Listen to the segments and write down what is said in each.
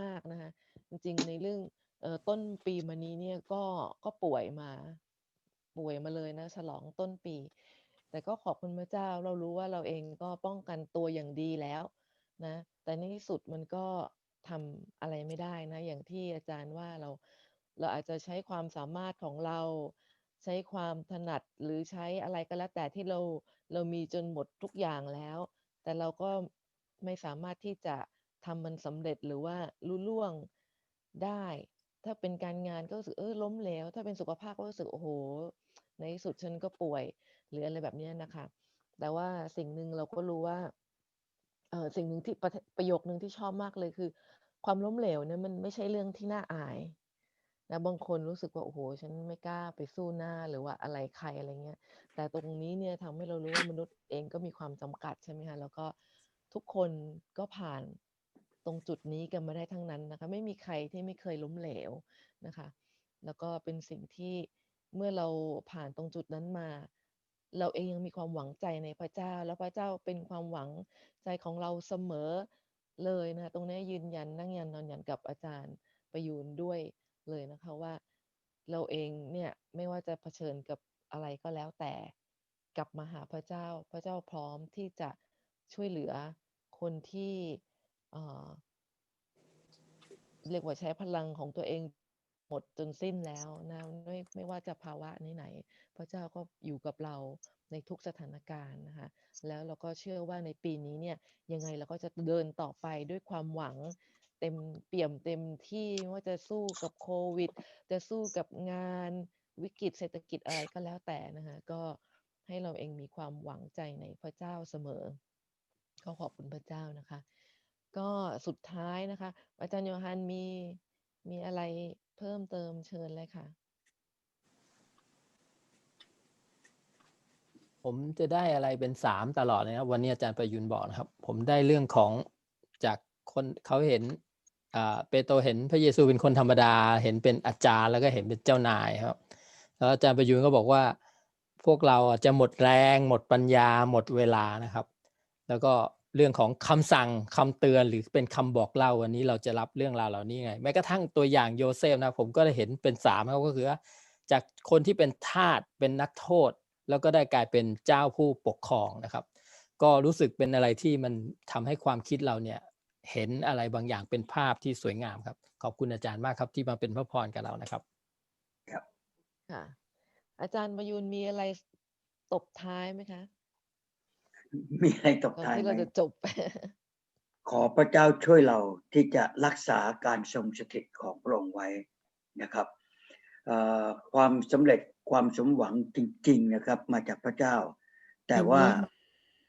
มากนะคะจริงๆในเรื่องต้นปีมานี้เนี่ยก็ก็ป่วยมาป่วยมาเลยนะฉลองต้นปี แต่ก็ขอบคุณพระเจ้าเรารู้ว่าเราเองก็ป้องกันตัวอย่างดีแล้วนะแต่ในที่สุดมันก็ทำอะไรไม่ได้นะอย่างที่อาจารย์ว่าเราเราอาจจะใช้ความสามารถของเราใช้ความถนัดหรือใช้อะไรก็แล้วแต่ที่เราเรามีจนหมดทุกอย่างแล้ว แต่เราก็ไม่สามารถที่จะ ทำมันสำเร็จหรือว่าลุล่วงได้ ถ้าเป็นการงานก็รู้สึกเออล้มเหลวถ้าเป็นสุขภาพก็รู้สึกโอ้โฮในที่สุดฉันก็ป่วย หรืออะไรแบบนี้นะคะ แต่ว่าสิ่งหนึ่งเราก็รู้ว่าเออสิ่งหนึ่งที่ประประโยคหนึ่งที่ชอบมากเลยคือ ความล้มเหลวเนี่ยมันไม่ใช่เรื่องที่น่าอายนะบางคนรู้สึกว่าโอ้โฮฉันไม่กล้าไปสู้หน้าหรือว่าอะไรใครอะไรเงี้ย แต่ตรงนี้เนี่ยทำให้เรารู้ว่ามนุษย์เองก็มีความจำกัดใช่ไหมคะแล้วก็ทุกคนก็ผ่าน ตรงจุดนี้กันมาได้ทั้งนั้นนะคะ ไม่มีใครที่ไม่เคยล้มเหลวนะคะ แล้วก็เป็นสิ่งที่เมื่อเราผ่านตรงจุดนั้นมา เราเองยังมีความหวังใจในพระเจ้า แล้วพระเจ้าเป็นความหวังใจของเราเสมอเลยนะคะตรงนี้ยืนยันนั่งยันนอนยันกับอาจารย์ประยูรด้วยเลยนะคะว่า เราเองเนี่ยไม่ว่าจะเผชิญกับอะไรก็แล้วแต่กลับมาหาพระเจ้า พระเจ้าพร้อมที่จะช่วยเหลือคนที่ เออเรียกว่าใช้พลังของตัวเองหมดจนสิ้นแล้วนะไม่ไม่ว่าจะภาวะไหนๆพระเจ้าก็อยู่กับเราในทุกสถานการณ์นะคะแล้วเราก็เชื่อว่าในปีนี้เนี่ยยังไงเราก็จะเดินต่อไปด้วยความหวังเต็มเปี่ยมเต็มที่ว่าจะสู้กับโควิด จะสู้กับงานวิกฤตเศรษฐกิจอะไรก็แล้วแต่นะคะก็ให้เราเองมีความหวังใจในพระเจ้าเสมอ ก็ขอบคุณพระเจ้านะคะ ก็สุดท้ายนะคะ อาจารย์โยฮันมีมีอะไรเพิ่มเติมเชิญเลยค่ะ ผมจะได้อะไรเป็น3ตลอดเลยนะครับวันนี้อาจารย์ประยุนบอกนะครับ ผมได้เรื่องของจากคนเขาเห็นอ่าเปโตรเห็นพระเยซูเป็นคนธรรมดา เห็นเป็นอาจารย์แล้วก็เห็นเป็นเจ้านายครับ แล้วอาจารย์ประยุนก็บอกว่า พวกเราจะหมดแรง หมดปัญญาหมดเวลานะครับ แล้วก็ เรื่องของคำสั่งคำเตือนหรือเป็นคำบอกเล่าวันนี้เราจะรับเรื่องราวเหล่านี้ไง แม้กระทั่งตัวอย่างโยเซฟนะผมก็ได้เห็นเป็น3ครับก็คือว่าจากคนที่เป็นทาสเป็นนักโทษ แล้วก็ได้กลายเป็นเจ้าผู้ปกครองนะครับ ก็รู้สึกเป็นอะไรที่มันทำให้ความคิดเราเนี่ยเห็นอะไรบางอย่างเป็นภาพที่สวยงามครับ ขอบคุณอาจารย์มากครับที่มาเป็นพระพรกับเรานะครับครับค่ะอาจารย์ประยูรมีอะไรตบท้ายไหมคะ มีอะไรตบก่อนท้ายที่ไหมเราจะจบ ขอพระเจ้าช่วยเราที่จะรักษาการทรงสถิตของพระองค์ไว้นะครับเอ่อความสำเร็จความสมหวังจริง ๆนะครับ มาจากพระเจ้า แต่ว่า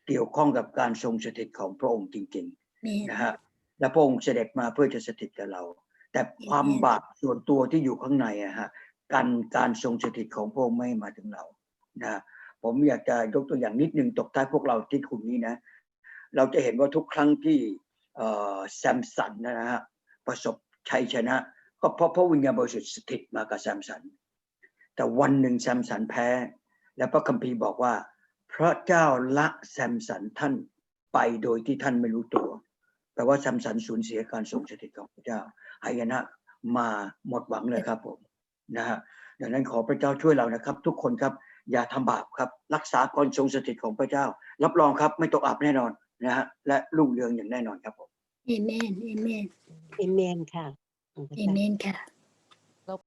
เกี่ยวข้องกับการทรงสถิตของพระองค์จริงแม่ๆนะฮะและพระองค์เสด็จมาเพื่อจะสถิตกับเรา แต่ความบาปส่วนตัวที่อยู่ข้างในอะฮะการการทรงสถิตของพระองค์ไม่มาถึงเรานะฮะ ผมอยากจะยกตัวอย่างนิดนึงตกท้ายพวกเราที่คุณนี้นะ เราจะเห็นว่าทุกครั้งที่แซมสันนะฮะประสบชัยชนะ ก็เพราะพระวิญญาณบริสุทธิ์สถิตมากับแซมสัน แต่วันหนึ่งแซมสันแพ้ และพระคัมภีร์บอกว่า พระเจ้าละแซมสันท่านไปโดยที่ท่านไม่รู้ตัวแปลว่าแซมสันสูญเสียการทรงสถิตของพระเจ้าหายนะมาหมดหวังเลยครับผมนะฮะดังนั้นขอพระเจ้าช่วยเรานะครับ ทุกคนครับ อย่าทำบาปครับ รักษาการทรงสถิตของพระเจ้า รับรองครับไม่ตกอับแน่นอนนะฮะและรุ่งเรืองอย่างแน่นอนครับผมเอเมนเอเมนเอเมนค่ะเอเมนค่ะ